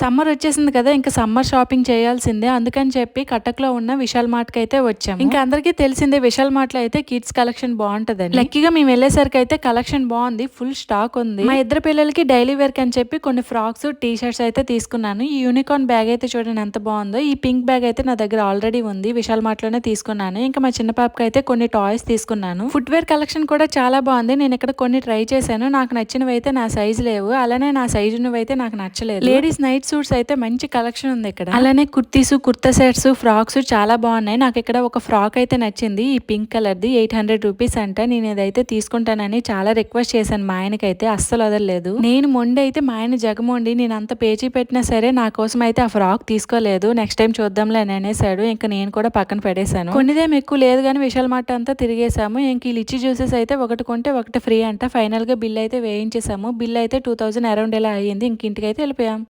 Summer వచ్చేసింది కదా ఇంకా సమ్మర్ షాపింగ్ చేయాల్సిందే. అందుకని చెప్పి కటక్లో ఉన్న విశాల్ మార్ట్కి అయితే వచ్చాము. ఇంకా అందరికీ తెలిసిందే విశాల్ మార్ట్లో అయితే కిడ్స్ కలెక్షన్ బాగుంటదని. లక్కీగా మేము వెళ్ళేసరికి అయితే కలెక్షన్ బాగుంది ఫుల్ స్టాక్ ఉంది. మా ఇద్దరు పిల్లలకి డైలీ వేర్ అని చెప్పి కొన్ని ఫ్రాక్స్ టీ షర్ట్స్ అయితే తీసుకున్నాను. ఈ యూనికార్న్ బ్యాగ్ అయితే చూడండి ఎంత బాగుందో. ఈ పింక్ బ్యాగ్ అయితే నా దగ్గర ఆల్రెడీ ఉంది విశాల్ మార్ట్లోనే తీసుకున్నాను. ఇంకా మా చిన్న పాపకి అయితే కొన్ని టాయ్స్ తీసుకున్నాను. ఫుట్ వేర్ కలెక్షన్ కూడా చాలా బాగుంది నేను ఇక్కడ కొన్ని ట్రై చేశాను. నాకు నచ్చినవి అయితే నా సైజ్ లేవు అలానే నా సైజు అయితే నాకు నచ్చలేదు. లేడీస్ నైట్ సూట్స్ అయితే మంచి కలెక్షన్ ఉంది ఇక్కడ. అలానే కుర్తీస్ కుర్తా సెట్స్ ఫ్రాక్స్ చాలా బాగున్నాయి. నాకు ఇక్కడ ఒక ఫ్రాక్ అయితే నచ్చింది. ఈ పింక్ కలర్ ది ఎయిట్ హండ్రెడ్ రూపీస్ అంట. నేను ఇదైతే తీసుకుంటానని చాలా రిక్వెస్ట్ చేశాను మా ఆయనకైతే. అస్సలు వదలలేదు. నేను మొండి అయితే మా ఆయన జగమొండి. నేను అంత పేచీ పెట్టినా సరే నా కోసం అయితే ఆ ఫ్రాక్ తీసుకోలేదు. నెక్స్ట్ టైం చూద్దాంలే అని అనేసాడు ఇంకా నేను కూడా పక్కన పడేశాను. కొన్నిదేం ఎక్కువ లేదు కానీ విశాల్ మాట అంతా తిరిగేసాము ఇంక ఈ లిచ్చి జ్యూసెస్ అయితే ఒకటి కొంటే ఒకటి ఫ్రీ అంట. ఫైనల్గా బిల్ అయితే వేయించేసాము బిల్ అయితే టూ థౌసండ్ అరౌండ్ ఎలా అయ్యింది. ఇంక ఇంటికి అయితే వెళ్ళిపోయాం.